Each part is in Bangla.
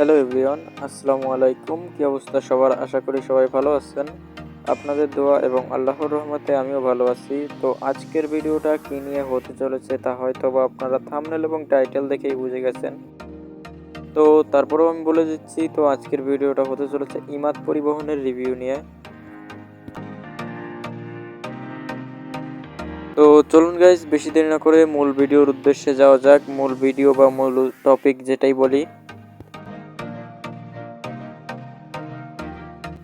হ্যালো এভরিওয়ান আসসালামু আলাইকুম কি অবস্থা সবার? আশা করি সবাই ভালো আছেন। আপনাদের দোয়া এবং আল্লাহর রহমতে আমিও ভালো আছি। তো আজকের ভিডিওটা কী নিয়ে হতে চলেছে তা হয়তো বা আপনারা থামনেল এবং টাইটেল দেখেই বুঝে গেছেন। তো তারপরেও আমি বলে দিচ্ছি, তো আজকের ভিডিওটা হতে চলেছে ইমাদ পরিবহনের রিভিউ নিয়ে। তো চলুন গাইজ বেশি দেরি না করে মূল ভিডিওর উদ্দেশ্যে যাওয়া যাক। মূল ভিডিও বা মূল টপিক যেটাই বলি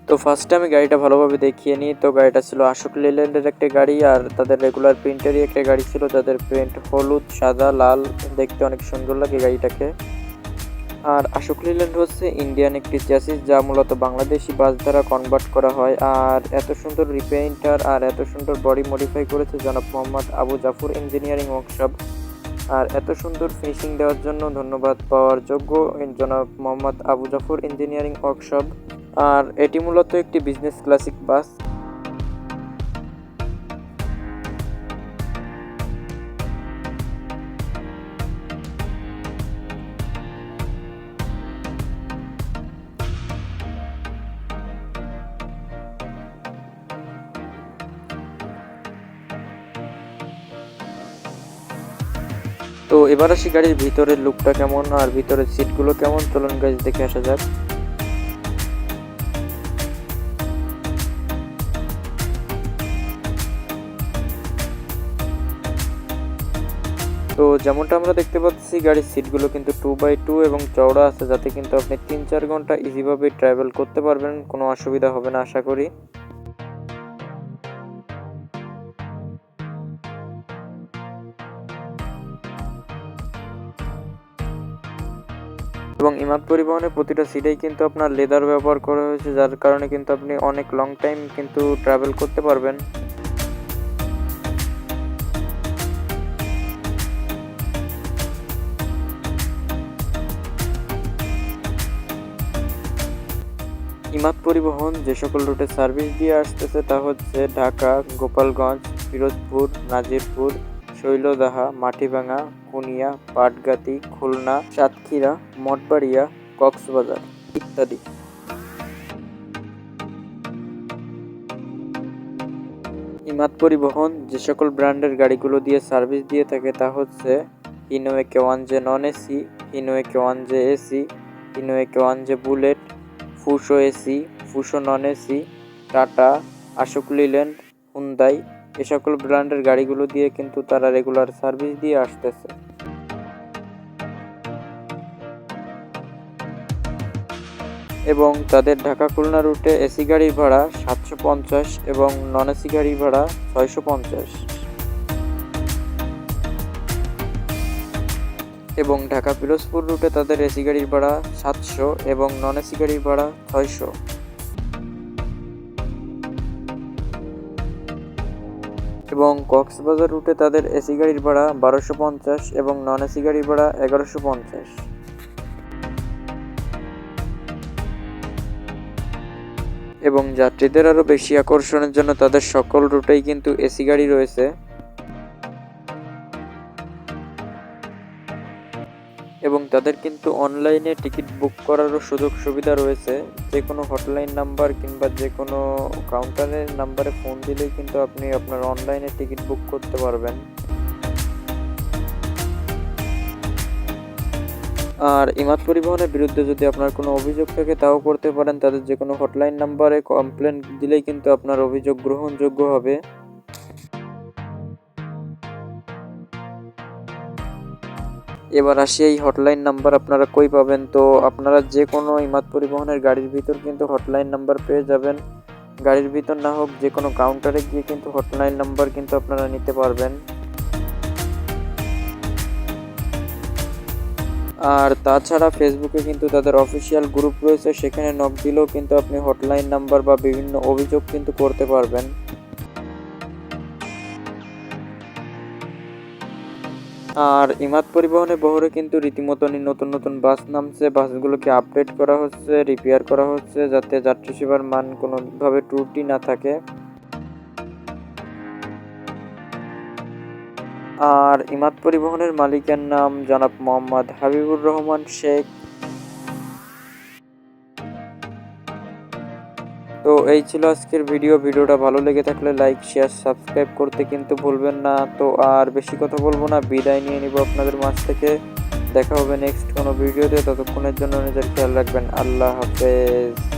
তো ফার্স্টে আমি গাড়িটা ভালোভাবে দেখিয়ে নিই। তো গাড়িটা ছিল আশোক লেল্যান্ডের একটা গাড়ি আর তাদের রেগুলার প্রিন্টেরই একটা গাড়ি ছিল। যাদের প্রিন্ট হলুদ, সাদা, লাল দেখতে অনেক সুন্দর লাগে গাড়িটাকে। আর আশোক লিল্যান্ড হচ্ছে ইন্ডিয়ান একটি চ্যাসিস যা মূলত বাংলাদেশি বাস দ্বারা কনভার্ট করা হয়। আর এত সুন্দর রিপেইন্টার আর এত সুন্দর বডি মডিফাই করেছে জনাব মোহাম্মদ আবু জাফর ইঞ্জিনিয়ারিং ওয়ার্কশপ আর এত সুন্দর ফিনিশিং দেওয়ার জন্য ধন্যবাদ পাওয়ার যোগ্য জনাব মোহাম্মদ আবু জাফর ইঞ্জিনিয়ারিং ওয়ার্কশপ আর এটি মূলত একটি বিজনেস ক্লাসিক বাস তো এবার আসি গাড়ির ভিতরের লুকটা কেমন, আর ভিতরের সিটগুলো কেমন? চলুন গাড়ি দেখে আসা যাক। তো যেমনটা আমরা দেখতে পাচ্ছি, গাড়ির সিটগুলো কিন্তু টু বাই টু এবং চওড়া আছে, যাতে কিন্তু আপনি তিন চার ঘণ্টা ইজিভাবে ট্রাভেল করতে পারবেন, কোনো অসুবিধা হবে না, আশা করি। এবং ইমাদ পরিবহনে প্রতিটা সিটেই কিন্তু আপনার লেদার ব্যবহার করা হয়েছে, যার কারণে কিন্তু আপনি অনেক লং টাইম কিন্তু ট্রাভেল করতে পারবেন। ইমাদ পরিবহন যে সকল রুটে সার্ভিস দিয়ে আসতেছে তা হচ্ছে ঢাকা, গোপালগঞ্জ পিরোজপুর নাজিরপুর, শৈলদাহা, মাটিভাঙা, কুনিয়া, পাটগাতি, খুলনা, সাতক্ষীরা, মঠবাড়িয়া, কক্সবাজার ইত্যাদি। ইমাদ পরিবহন যে সকল ব্র্যান্ডের গাড়িগুলো দিয়ে সার্ভিস দিয়ে থাকে তা হচ্ছে Hino K one J non AC Hino K one J AC Hino K one J bullet Fuso AC, Fuso non AC, Tata, Ashok Leyland, Hyundai, এ সকল ব্র্যান্ডের গাড়িগুলো দিয়ে কিন্তু তারা রেগুলার সার্ভিস দিয়ে আসতেছে। এবং তাদের ঢাকা খুলনা রুটে এসি গাড়ির ভাড়া সাতশো পঞ্চাশ এবং নন এসি গাড়ির ভাড়া ছয়শো পঞ্চাশ। এবং ঢাকা পিরোজপুর রুটে তাদের এসি গাড়ির ভাড়া সাতশো এবং নন এসি গাড়ির ভাড়া ছয়শো। এবং কক্সবাজার রুটে তাদের এসি গাড়ির ভাড়া বারোশো পঞ্চাশ এবং নন এসি গাড়ির ভাড়া এগারোশো পঞ্চাশ। এবং যাত্রীদের আরও বেশি আকর্ষণের জন্য তাদের সকল রুটেই কিন্তু এসি গাড়ি রয়েছে। এবং তাদের কিন্তু অনলাইনে টিকিট বুক করারও সুযোগ সুবিধা রয়েছে। যে কোনো হটলাইন নাম্বার কিংবা যে কোনো কাউন্টারের নাম্বারে ফোন দিলেই কিন্তু আপনি আপনার অনলাইনে টিকিট বুক করতে পারবেন। আর ইমাদ পরিবহনের বিরুদ্ধে যদি আপনার কোনো অভিযোগ থাকে, তাও করতে পারেন। তাদের যে কোনো হটলাইন নাম্বারে কমপ্লেন দিলেই কিন্তু আপনার অভিযোগ গ্রহণযোগ্য হবে। এবার আসি এই হটলাইন নাম্বার আপনারা কই পাবেন? তো আপনারা যে কোনো ইমাদ পরিবহনের গাড়ির ভিতর কিন্তু হটলাইন নাম্বার পেয়ে যাবেন। গাড়ির ভিতর না হোক যে কোনো কাউন্টারে গিয়ে কিন্তু হটলাইন নাম্বার কিন্তু আপনারা নিতে পারবেন। আর তাছাড়া ফেসবুকে কিন্তু তাদের অফিসিয়াল গ্রুপ রয়েছে। সেখানে নক দিলেও কিন্তু আপনি হটলাইন নাম্বার বা বিভিন্ন অভিযোগ কিন্তু করতে পারবেন। আর ইমাদ পরিবহনে বহরে কিন্তু রীতিমতনই নতুন নতুন বাস নামছে। বাসগুলোকে আপডেট করা হচ্ছে রিপেয়ার করা হচ্ছে, যাতে যাত্রী সেবার মান কোনোভাবে ত্রুটি না থাকে। আর ইমাদ পরিবহনের মালিকের নাম জনাব মোহাম্মদ হাবিবুর রহমান শেখ। তো এই ছিল আজকের ভিডিও ভিডিওটা ভালো লেগে থাকলে লাইক শেয়ার সাবস্ক্রাইব করতে কিন্তু ভুলবেন না। তো আর বেশি কথা বলব না, বিদায় নিয়ে নিব আপনাদের মাঝ থেকে। দেখা হবে নেক্সট কোনো ভিডিওতে ততক্ষণের জন্য নিজের খেয়াল রাখবেন। আল্লাহ হাফেজ।